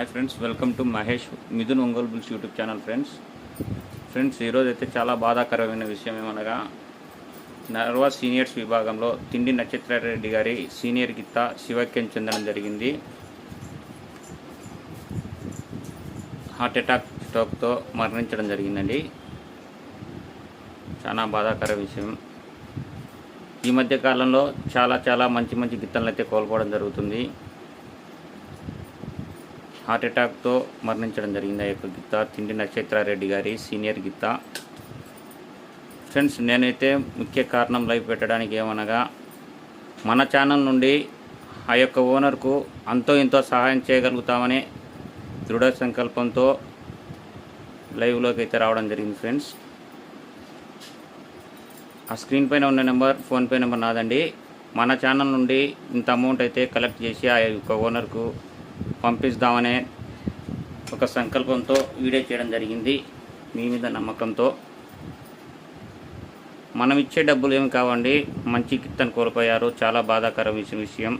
Hi friends welcome to Mahesh Mithun Ongole bulls YouTube channel friends friends ఈరోజు అయితే చాలా బాధాకరమైన విషయం ఏమనగా నర్వా సీనియర్స్ విభాగంలో తిండి నక్షత్రారెడ్డి గారి సీనియర్ గిత్త శివక్యం చెందడం జరిగింది. హార్ట్ అటాక్ స్ట్రోక్తో మరణించడం జరిగిందండి. చాలా బాధాకర విషయం. ఈ మధ్య కాలంలో చాలా చాలా మంచి మంచి గిత్తలను అయితే కోల్పోవడం జరుగుతుంది. హార్ట్ అటాక్తో మరణించడం జరిగింది. ఆ యొక్క గిత్త తిండి నక్షత్రారెడ్డి గారి సీనియర్ గిత్త ఫ్రెండ్స్ నేనైతే ముఖ్య కారణం లైవ్ పెట్టడానికి ఏమనగా మన ఛానల్ నుండి ఆ యొక్క ఓనర్కు అంతో ఇంతో సహాయం చేయగలుగుతామని దృఢ సంకల్పంతో లైవ్లోకి అయితే రావడం జరిగింది ఫ్రెండ్స్. ఆ స్క్రీన్ పైన ఉన్న నెంబర్ ఫోన్పే నెంబర్ నాదండి. మన ఛానల్ నుండి ఇంత అమౌంట్ అయితే కలెక్ట్ చేసి ఆ యొక్క ఓనర్కు పంపిస్తామనే ఒక సంకల్పంతో వీడియో చేయడం జరిగింది. మీ మీద నమ్మకంతో. మనం ఇచ్చే డబ్బులు ఏమి కావండి. మంచి కిత్తను కోల్పోయారు. చాలా బాధాకరమైన విషయం విషయం.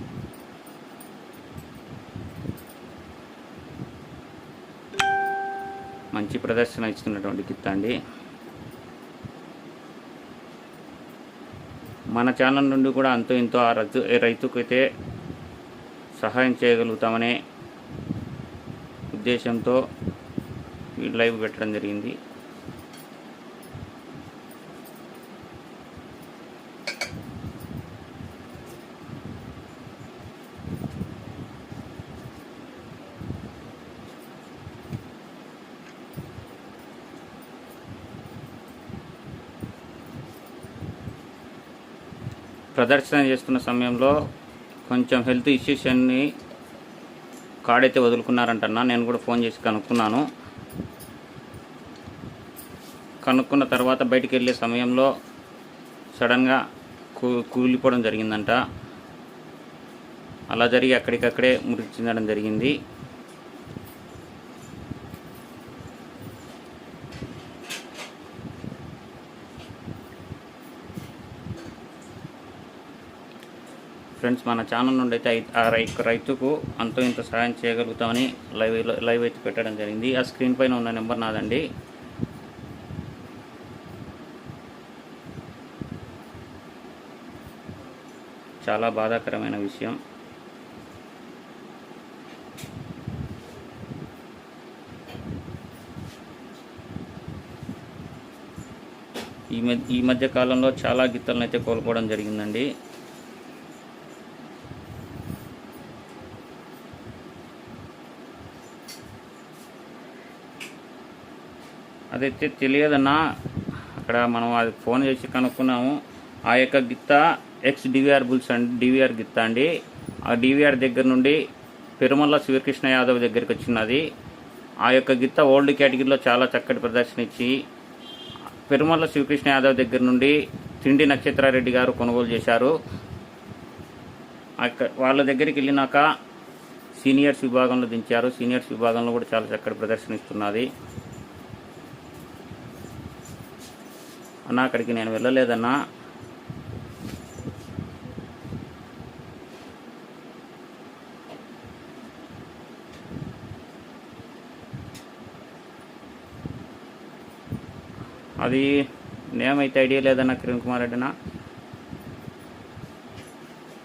మంచి ప్రదర్శన ఇస్తున్నటువంటి కిత్త అండి. మన ఛానల్ నుండి కూడా అంతో ఇంతో ఆ రైతు రైతుకైతే సహాయం చేయగలుగుతామనే ఉద్దేశంతో ఈ లైవ్ పెట్టడం జరిగింది. ప్రదర్శన చేస్తున్న సమయంలో కొంచెం హెల్త్ ఇష్యూస్ అన్నీ కార్డ్ అయితే వదులుకున్నారంటన్నా నేను కూడా ఫోన్ చేసి కనుక్కున్నాను. కనుక్కున్న తర్వాత బయటికి వెళ్ళే సమయంలో సడన్గా కూ కూలిపోవడం జరిగిందంట. అలా జరిగి అక్కడికక్కడే మృతి చెందడం జరిగింది. ఫ్రెండ్స్ మన ఛానల్ నుండి అయితే ఆ రై రైతుకు అంతో ఇంత సహాయం చేయగలుగుతామని లైవ్ లైవ్ అయితే పెట్టడం జరిగింది. ఆ స్క్రీన్ పైన ఉన్న నెంబర్ నాదండి. చాలా బాధాకరమైన విషయం. ఈ మధ్య ఈ మధ్య కాలంలో చాలా గిత్తలను అయితే కోల్పోవడం జరిగిందండి. అదైతే తెలియదన్నా. అక్కడ మనం అది ఫోన్ చేసి కనుక్కున్నాము. ఆ యొక్క గిత్త ఎక్స్ డివిఆర్ బుల్స్ అండి డివిఆర్ గిత్త అండి. ఆ డివిఆర్ దగ్గర నుండి పెరుమల్ల శివకృష్ణ యాదవ్ దగ్గరికి వచ్చినది. ఆ యొక్క గిత్త ఓల్డ్ కేటగిరీలో చాలా చక్కటి ప్రదర్శన ఇచ్చి పెరుమల్ల శివకృష్ణ యాదవ్ దగ్గర నుండి తిండి నక్షత్రారెడ్డి గారు కొనుగోలు చేశారు. వాళ్ళ దగ్గరికి వెళ్ళినాక సీనియర్స్ విభాగంలో దించారు. సీనియర్స్ విభాగంలో కూడా చాలా చక్కటి ప్రదర్శన ఇస్తున్నది. అన్నా అక్కడికి నేను వెళ్ళలేదన్నా. అది నేమైతే ఐడియా లేదన్నా కిరణ్ కుమార్ రెడ్డినా.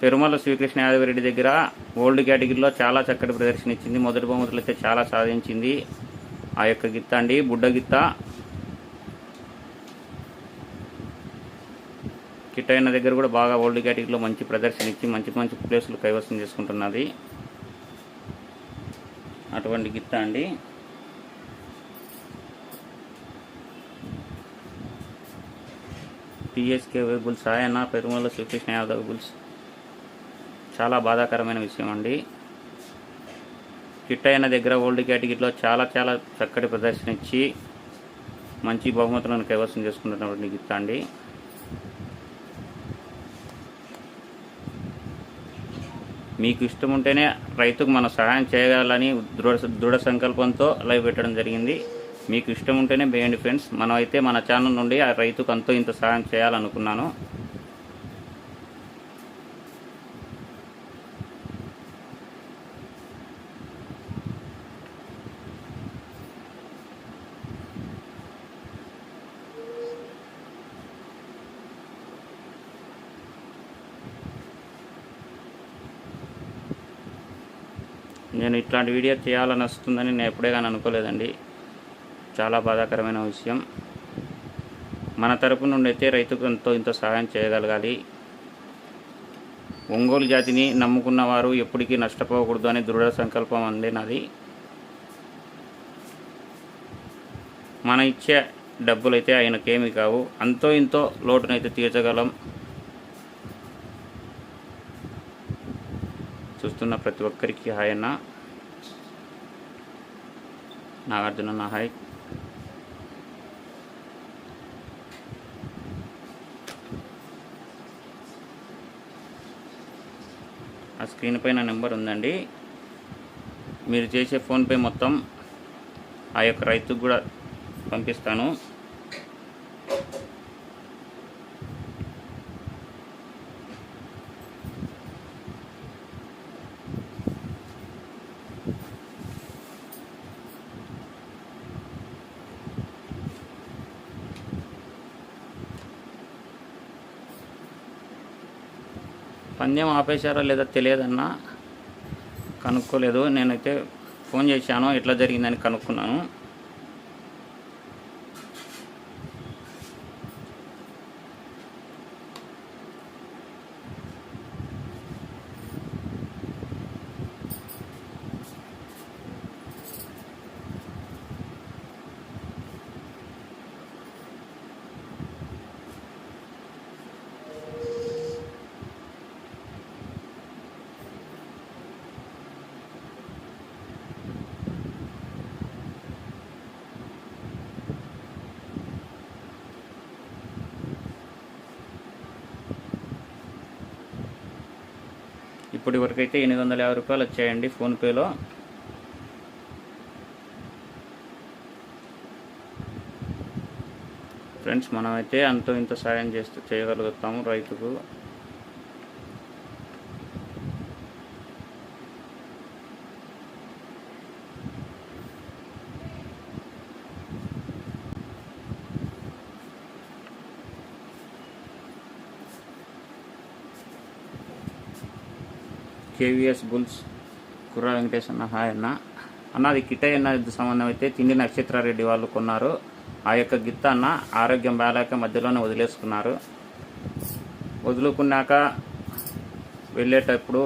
పెరుమల శ్రీకృష్ణ యాదవరెడ్డి దగ్గర ఓల్డ్ కేటగిరీలో చాలా చక్కటి ప్రదర్శన ఇచ్చింది. మొదటి బహుమతులు అయితే చాలా సాధించింది. ఆ యొక్క గిత్త అండి బుడ్డ గిత్త. కిట్టైన దగ్గర కూడా బాగా ఓల్డ్ కేటగిరీలో మంచి ప్రదర్శన ఇచ్చి మంచి మంచి ప్లేసులు కైవసం చేసుకుంటున్నది. అటువంటి గిత్త అండి. పిఎస్కే బుల్స్ ఆయన పెరుమల శ్రీకృష్ణ యాదవ్ బుల్స్ చాలా బాధాకరమైన విషయం అండి. కిట్టైన దగ్గర ఓల్డ్ కేటగిరీలో చాలా చాలా చక్కటి ప్రదర్శన ఇచ్చి మంచి బహుమతులను కైవసం చేసుకుంటున్నటువంటి గిత్త అండి. మీకు ఇష్టం ఉంటేనే రైతుకు మనం సహాయం చేయగలని దృఢ దృఢ సంకల్పంతో లైవ్ పెట్టడం జరిగింది. మీకు ఇష్టం ఉంటేనే వేయండి ఫ్రెండ్స్. మనం అయితే మన ఛానల్ నుండి ఆ రైతుకు అంతో ఇంత సహాయం చేయాలనుకున్నాను నేను ఇట్లాంటి వీడియో చేయాలని వస్తుందని నేను ఎప్పుడే కానీ అనుకోలేదండి. చాలా బాధాకరమైన విషయం. మన తరపు నుండి అయితే రైతుకు ఎంతో ఇంత సహాయం చేయగలగాలి. ఒంగోలు జాతిని నమ్ముకున్న వారు ఎప్పటికీ నష్టపోకూడదు అనే దృఢ సంకల్పం అందే నాది. మన ఇచ్చే డబ్బులు అయితే ఆయనకేమి కావు. అంతో ఇంతో లోటునైతే తీర్చగలం. చూస్తున్న ప్రతి ఒక్కరికి హాయ్ అన్న. నాగార్జున అన్న ఆ స్క్రీన్ పైన నెంబర్ ఉందండి. మీరు చేసే ఫోన్పే మొత్తం ఆ యొక్క రైతుకు కూడా పంపిస్తాను. పందెం ఆపేశారో లేదో తెలియదన్నా కనుక్కోలేదు. నేనైతే ఫోన్ చేశాను. ఎట్లా జరిగిందని కనుక్కున్నాను. ఇప్పటి వరకు అయితే ఎనిమిది వందల యాభై రూపాయలు వచ్చాయండి ఫోన్పేలో. ఫ్రెండ్స్ మనమైతే అంతో ఇంత సాయం చేస్తూ చేయగలుగుతాము రైతుకు. కేవీఎస్ బుల్స్ కుర్ర వెంకటేష్ అన్న హాయ్ అన్న. అన్నది కిటయ్య అన్న సంబంధం అయితే తిండి నక్షత్రారెడ్డి వాళ్ళు కొన్నారు. ఆ యొక్క గిత్త అన్న ఆరోగ్యం బాగాలేక మధ్యలోనే వదిలేసుకున్నారు. వదులుకున్నాక వెళ్ళేటప్పుడు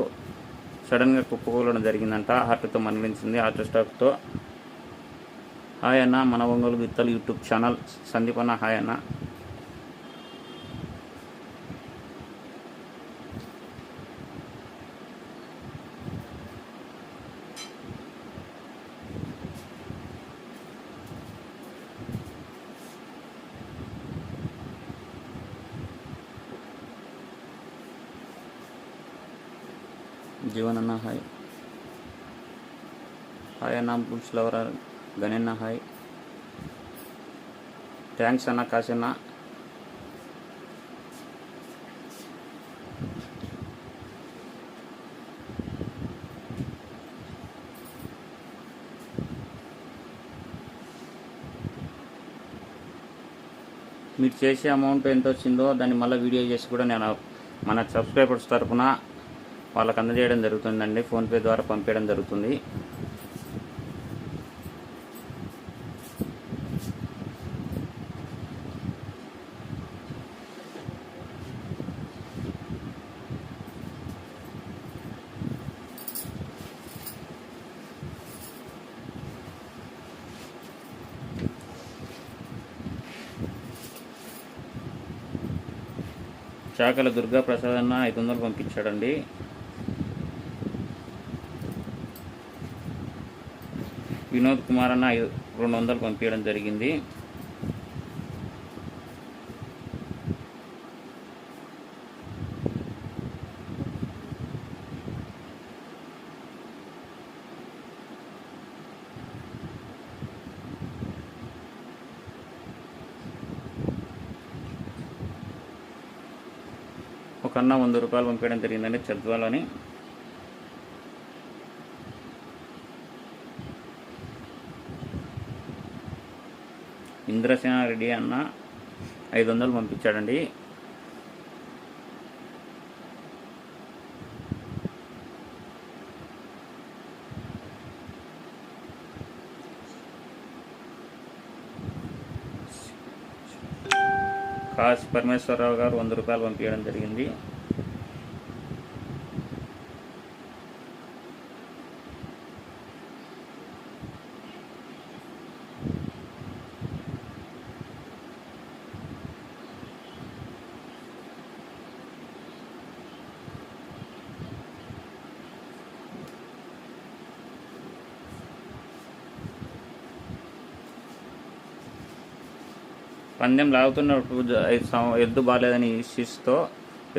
సడన్గా కుప్పకూలడం జరిగిందంట. హార్ట్తో మరణించింది హార్ట్ స్టాక్తో హాయ్ అన్న మన ఒంగోలు గిత్తలు యూట్యూబ్ ఛానల్. సందీప్ అన్న హాయ్ అన్న. జీవన్ అన్న హాయ్ హాయ్ అన్న బుల్స్ లవర్ గణన్న హాయ్ థ్యాంక్స్ అన్న. కాశన్న మీరు చేసే అమౌంట్ ఎంత వచ్చిందో దాన్ని మళ్ళీ వీడియో చేసి కూడా నేను మన సబ్స్క్రైబర్స్ తరఫున వాళ్ళకి అందజేయడం జరుగుతుందండి. ఫోన్పే ద్వారా పంపించడం జరుగుతుంది. చాకల దుర్గా ప్రసాద్ అన్న ఐదు వందలు పంపించాడండి. వినోద్ కుమార్ అన్న రెండు వందలు పంపించడం జరిగింది. ఒక అన్న వంద రూపాయలు పంపించడం జరిగిందండి చద్వాలని. ఇంద్రసేనారెడ్డి అన్న ఐదు వందలు పంపించాడండి. కాశీ పరమేశ్వరరావు గారు వంద రూపాయలు పంపించడం జరిగింది. పందెం లాగుతున్నప్పుడు ఎద్దు బాగాలేదని శిస్తో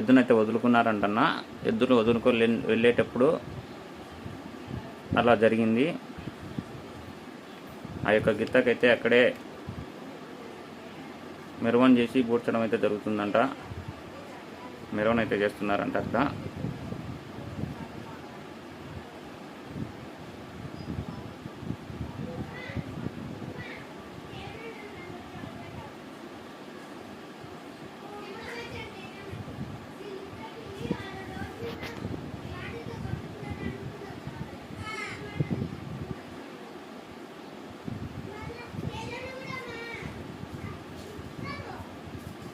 ఎద్దునైతే వదులుకున్నారంటన్న ఎద్దును వదులుకొని వెళ్ళేటప్పుడు అలా జరిగింది. ఆ యొక్క గిత్తకైతే అక్కడే మెరవన్ చేసి పూడ్చడం అయితే జరుగుతుందంట. మెరవన్ అయితే చేస్తున్నారంట అక్కడ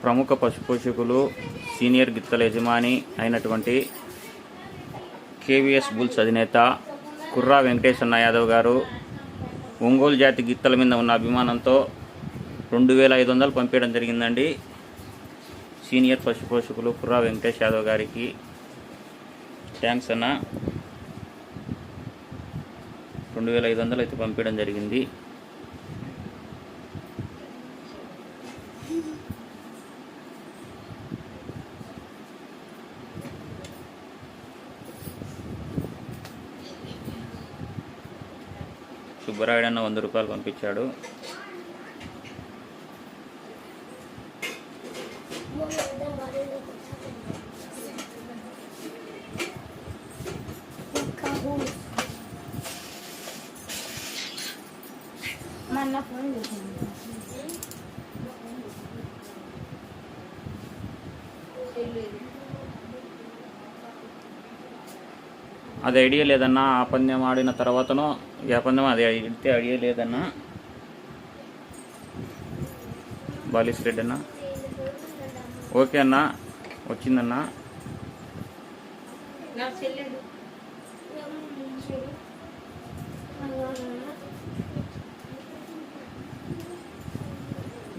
ప్రముఖ పశుపోషకులు సీనియర్ గిత్తల యజమాని అయినటువంటి కేవీఎస్ బుల్స్ అధినేత కుర్రా వెంకటేశ్వర యాదవ్ గారు ఒంగోలు జాతి గిత్తల మీద ఉన్న అభిమానంతో రెండు వేల ఐదు వందలు పంపించడం జరిగిందండి. సీనియర్ పశుపోషకులు కుర్రా వెంకటేష్ యాదవ్ గారికి థ్యాంక్స్ అన్న. రెండు వేల ఐదు వందలు అయితే పంపించడం జరిగింది. సుబ్బరాయుడు అన్న వంద రూపాయలు పంపించాడు. అది ఐడియా లేదన్నా ఆ పందెం ఆడిన తర్వాతనో ఈ ఆ పందెం అది ఇడితే ఐడియా లేదన్నా. బాలీస్ రెడ్డి అన్న ఓకే అన్న వచ్చిందన్నా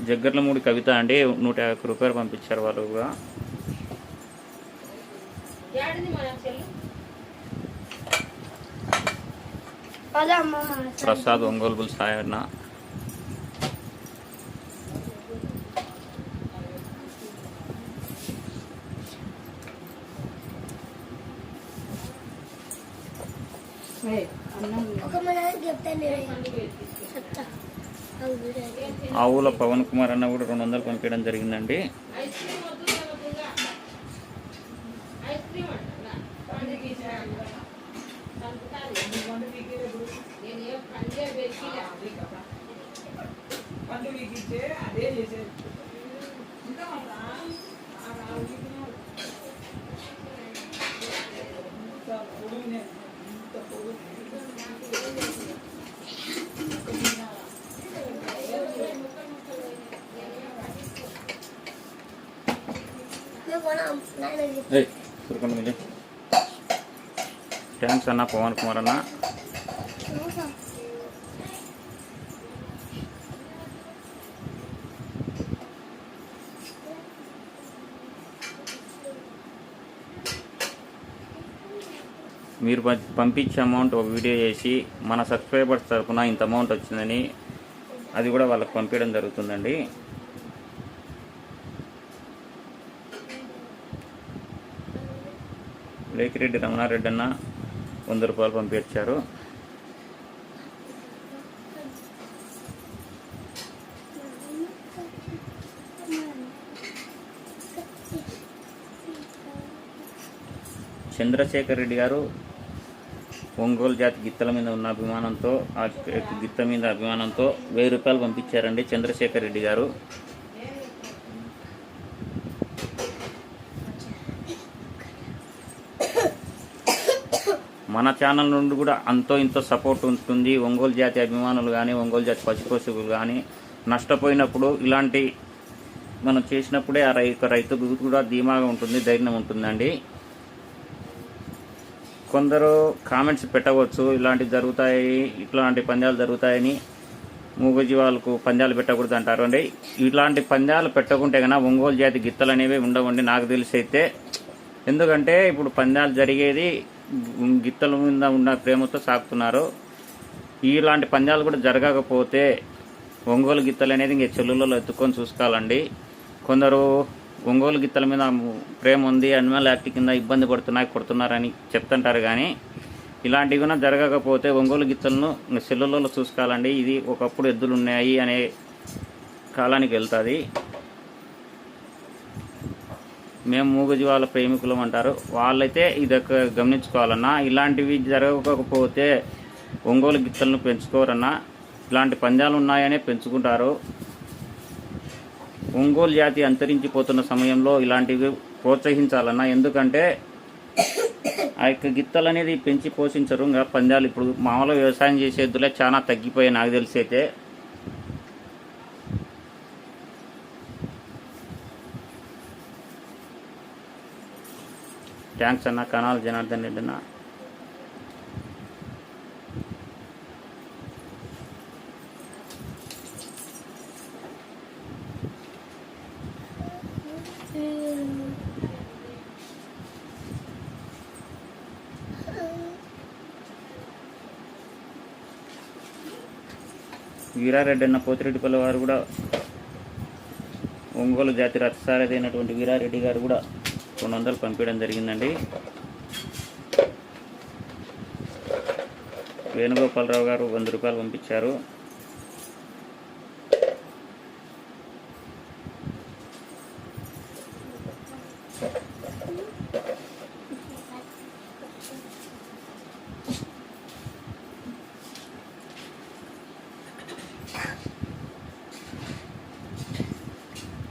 జగ్గర్లమూడి కవిత అండి నూట యాభై రూపాయలు పంపించారు వాళ్ళు కూడా. ప్రసాద్ ఒంగోలు బుల్ సాయి అన్న ఆవుల పవన్ కుమార్ అన్న కూడా రెండు వందలు పంపించడం జరిగిందండి. ఇంత పొడుగు. ఏయ్, ఊరుకోండి మీరు. థ్యాంక్స్ అన్న పవన్ కుమార్ అన్న మీరు పంపించే అమౌంట్ ఒక వీడియో చేసి మన సబ్స్క్రైబర్స్ తరఫున ఇంత అమౌంట్ వచ్చిందని అది కూడా వాళ్ళకి పంపించడం జరుగుతుందండి. లేకిరెడ్డి రమణారెడ్డి అన్న వంద రూపాయలు పంపించారు. చంద్రశేఖర్ రెడ్డి గారు ఒంగోలు జాతి గిత్తల మీద ఉన్న అభిమానంతో ఆ గిత్త మీద అభిమానంతో వెయ్యి రూపాయలు పంపించారండి చంద్రశేఖర్ రెడ్డి గారు. మన ఛానల్ నుండి కూడా అంతో ఇంతో సపోర్ట్ ఉంటుంది. ఒంగోలు జాతి అభిమానులు కానీ ఒంగోలు జాతి పశుపోషకులు కానీ నష్టపోయినప్పుడు ఇలాంటి మనం చేసినప్పుడే ఆ రైతు రైతుకు కూడా ధీమాగా ఉంటుంది ధైర్యం ఉంటుందండి. కొందరు కామెంట్స్ పెట్టవచ్చు ఇలాంటివి జరుగుతాయి ఇట్లాంటి పందాలు జరుగుతాయని మూగజీవాలకు పందాలు పెట్టకూడదు అంటారు. అండి ఇలాంటి పందాలు పెట్టకుంటే కన్నా ఒంగోలు జాతి గిత్తలు అనేవి ఉండవండి నాకు తెలిసి అయితే. ఎందుకంటే ఇప్పుడు పందాలు జరిగేది గిత్తల మీద ఉన్న ప్రేమతో సాగుతున్నారు. ఇలాంటి పందాలు కూడా జరగకపోతే ఒంగోలు గిత్తలు అనేది ఇంక చెల్లులలో ఎత్తుకొని చూసుకోవాలండి. కొందరు ఒంగోలు గిత్తల మీద ప్రేమ ఉంది అనిమల్ యాక్ట్ కింద ఇబ్బంది పడుతున్నాయి కొడుతున్నారని చెప్తుంటారు కానీ ఇలాంటివి కూడా జరగకపోతే ఒంగోలు గిత్తలను సెల్లులలో చూసుకోవాలండి. ఇది ఒకప్పుడు ఎద్దులు ఉన్నాయి అనే కాలానికి వెళ్తుంది. మేము మూగజీవాల ప్రేమికులం అంటారు. వాళ్ళైతే ఇది ఒక గమనించుకోవాలన్నా ఇలాంటివి జరగకపోతే ఒంగోలు గిత్తలను పెంచుకోరన్నా ఇలాంటి పందాలు ఉన్నాయనే పెంచుకుంటారు. ఒంగోలు జాతి అంతరించిపోతున్న సమయంలో ఇలాంటివి ప్రోత్సహించాలన్నా ఎందుకంటే ఆ యొక్క గిత్తలు అనేది పెంచి పోషించరు. ఇంకా పందాలు ఇప్పుడు మామూలుగా వ్యవసాయం చేసే ఎద్దులే చాలా తగ్గిపోయాయి నాకు తెలిసి అయితే. థ్యాంక్స్ అన్న కనాల్ జనార్దన్ రెడ్డి అన్న. వీరారెడ్డి అన్న పోతిరెడ్డిపల్లి వారు కూడా ఒంగోలు జాతి రథసారథి అయినటువంటి వీరారెడ్డి గారు కూడా రెండు వందలు పంపించడం జరిగిందండి. వేణుగోపాలరావు గారు వంద రూపాయలు పంపించారు.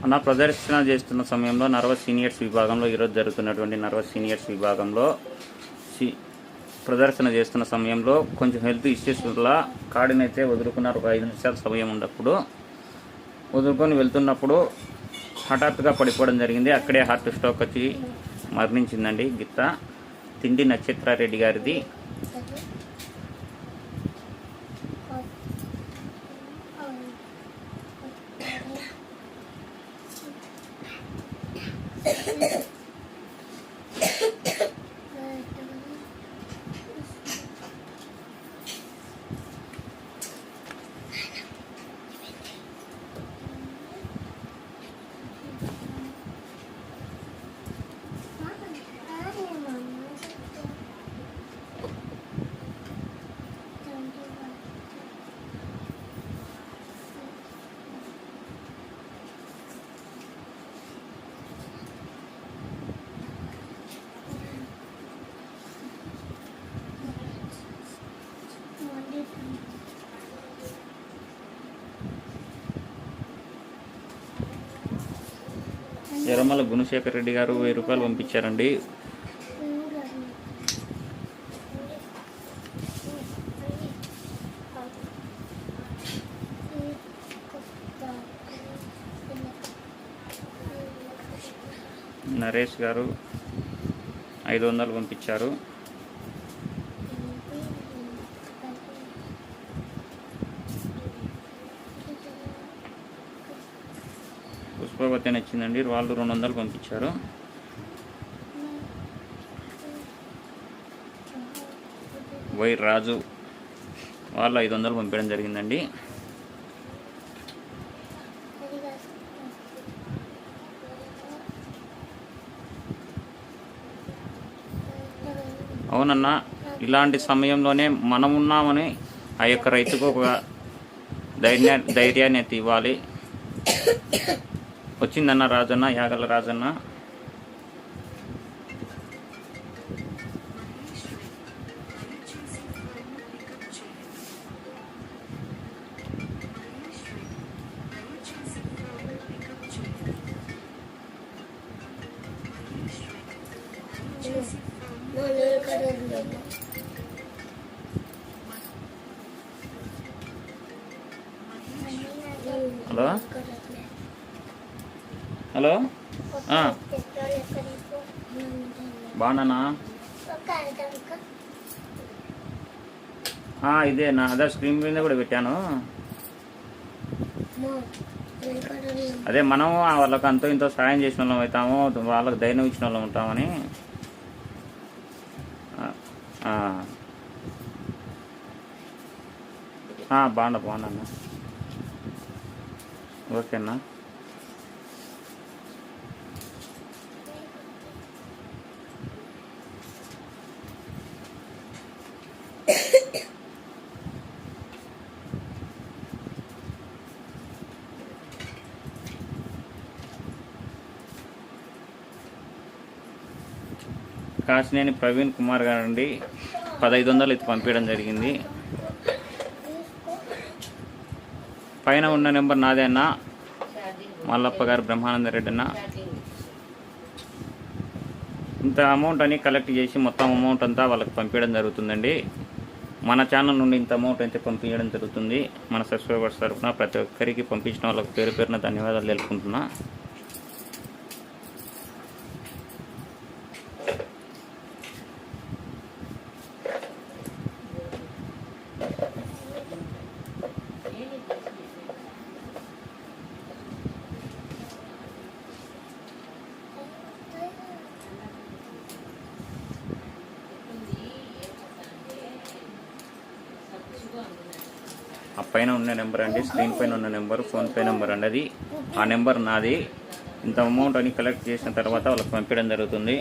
అన్న ప్రదర్శన చేస్తున్న సమయంలో నర్వ సీనియర్స్ విభాగంలో ఈరోజు జరుగుతున్నటువంటి నర్వ సీనియర్స్ విభాగంలో ప్రదర్శన చేస్తున్న సమయంలో కొంచెం హెల్త్ ఇష్యూస్ వల్ల కాడినైతే వదులుకున్నారు. ఒక ఐదు నిమిషాల సమయం ఉన్నప్పుడు. వదులుకొని వెళ్తున్నప్పుడు హఠాత్తుగా పడిపోవడం జరిగింది. అక్కడే హార్ట్ స్ట్రోక్ వచ్చి మరణించిందండి గిత్త. తిండి నక్షత్రారెడ్డి గారిది. ఎర్రమల గుణశేఖర్ రెడ్డి గారు వెయ్యి రూపాయలు పంపించారండి. నరేష్ గారు ఐదు వందలు పంపించారు. పుష్పవతి వచ్చిందండి వాళ్ళు రెండు వందలు పంపించారు. వై రాజు వాళ్ళు ఐదు వందలు పంపించడం జరిగిందండి. అవునన్నా ఇలాంటి సమయంలోనే మనం ఉన్నామని ఆ యొక్క రైతుకు ఒక ధైర్యా ధైర్యాన్ని అయితే ఇవ్వాలి. ವಚಿಂದನ ರಾಜನ ಯಾಗಲ ರಾಜನ హలో? బాగున్నానా? ఇదే నా అదే స్క్రీన్ మీద కూడా పెట్టాను. అదే మనం వాళ్ళకి అంతో ఇంతో సాయం చేసిన వాళ్ళం అవుతాము వాళ్ళకి ధైర్యం ఇచ్చిన వాళ్ళం ఉంటామని. బాగున్నా బాగున్నా ఓకేనా? కాసినేని ప్రవీణ్ కుమార్ గారండి. పదహైదు వందలు ఇది పంపించడం జరిగింది. పైన ఉన్న నెంబర్ నాదే అన్న. మల్లప్ప గారు బ్రహ్మానంద రెడ్డి అన్న. ఇంత అమౌంట్ అని కలెక్ట్ చేసి మొత్తం అమౌంట్ అంతా వాళ్ళకి పంపించడం జరుగుతుందండి. మన ఛానల్ నుండి ఇంత అమౌంట్ అయితే పంపించడం జరుగుతుంది. మన సబ్స్క్రైబర్స్ తరఫున ప్రతి ఒక్కరికి పంపించిన వాళ్ళకి పేరు పేరున ధన్యవాదాలు తెలుపుకుంటున్నా. ఆ పైన ఉన్న నెంబర్ అండి స్క్రీన్ పైన ఉన్న నెంబర్ ఫోన్పే నెంబర్ అండి అది. ఆ నెంబర్ నాది. ఇంత అమౌంట్ అని కలెక్ట్ చేసిన తర్వాత వాళ్ళకి పంపించడం జరుగుతుంది.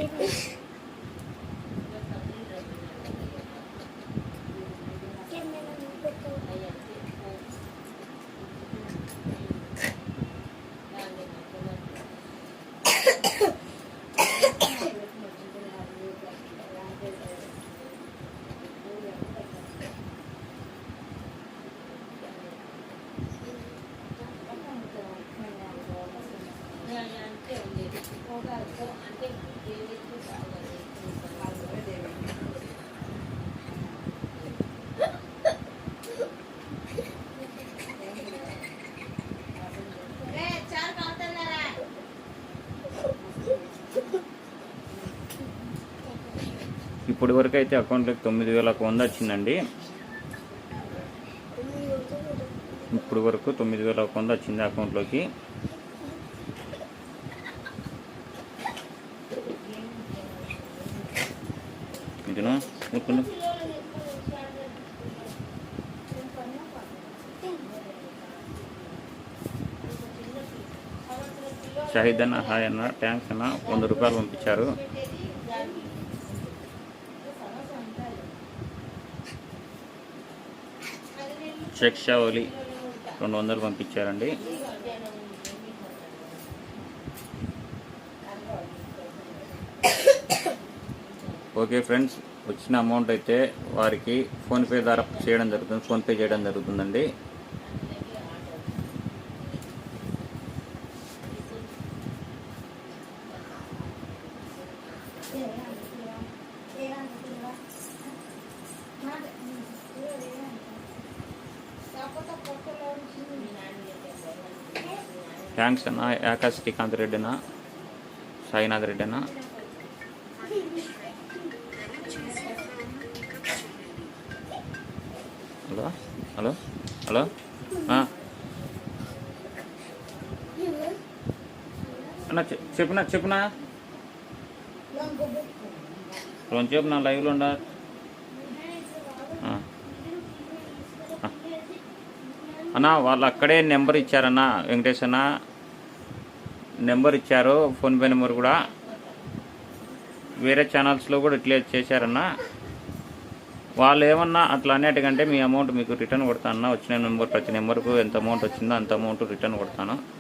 ఇప్పటి వరకు అయితే అకౌంట్లోకి తొమ్మిది వేల ఒక వంద వచ్చిందండి. ఇప్పుడు వరకు తొమ్మిది వేల ఒక వంద వచ్చింది అకౌంట్లోకి. ఇదిను షహీద్ అన్న హాయ్ అన్న థ్యాంక్స్ అన్న వంద రూపాయలు పంపించారు. షేక్ రెండు వందలు పంపించారండి. ఓకే ఫ్రెండ్స్ వచ్చిన అమౌంట్ అయితే వారికి ఫోన్పే ద్వారా చేయడం జరుగుతుంది ఫోన్పే చేయడం జరుగుతుందండి. థ్యాంక్స్ అన్న ఆకాశ్ శ్రీకాంత్ రెడ్డి అన్న సాయినాథ్ రెడ్డి అన్న హలో హలో హలో ఆ. అన్న చె- చెప్పునా చెప్పునా? నా లైవ్లో ఉండ. అన్నా వాళ్ళు అక్కడే నెంబర్ ఇచ్చారన్నా వెంకటేష్ అన్నా. నెంబర్ ఇచ్చారు ఫోన్పే నెంబర్ కూడా. వేరే ఛానల్స్లో కూడా ఇట్లే చేశారన్న. వాళ్ళు ఏమన్నా అట్లా అనేటికంటే మీ అమౌంట్ మీకు రిటర్న్ కొడతాను వచ్చిన నెంబర్ ప్రతి నెంబర్కు ఎంత అమౌంట్ వచ్చిందో అంత అమౌంట్ రిటర్న్ కొడతాను.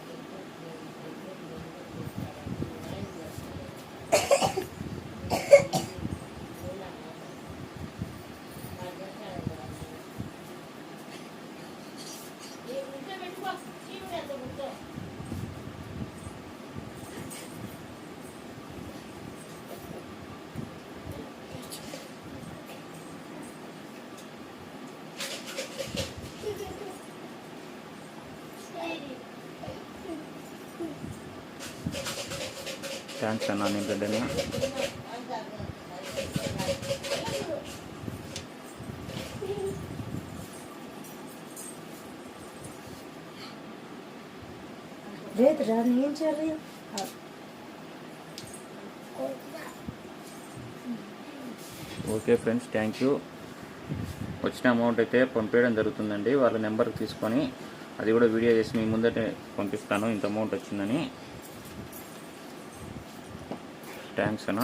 థ్యాంక్స్ అన్న నేను రెడ్డిని లేదురా నేను చేయాలి ఓకే ఫ్రెండ్స్ థ్యాంక్ యూ వచ్చిన అమౌంట్ అయితే పంపించడం జరుగుతుందండి. వాళ్ళ నెంబర్ తీసుకొని అది కూడా వీడియో చేసి మీ ముందటే పంపిస్తాను. ఇంత అమౌంట్ వచ్చిందని. థ్యాంక్స్ అన్న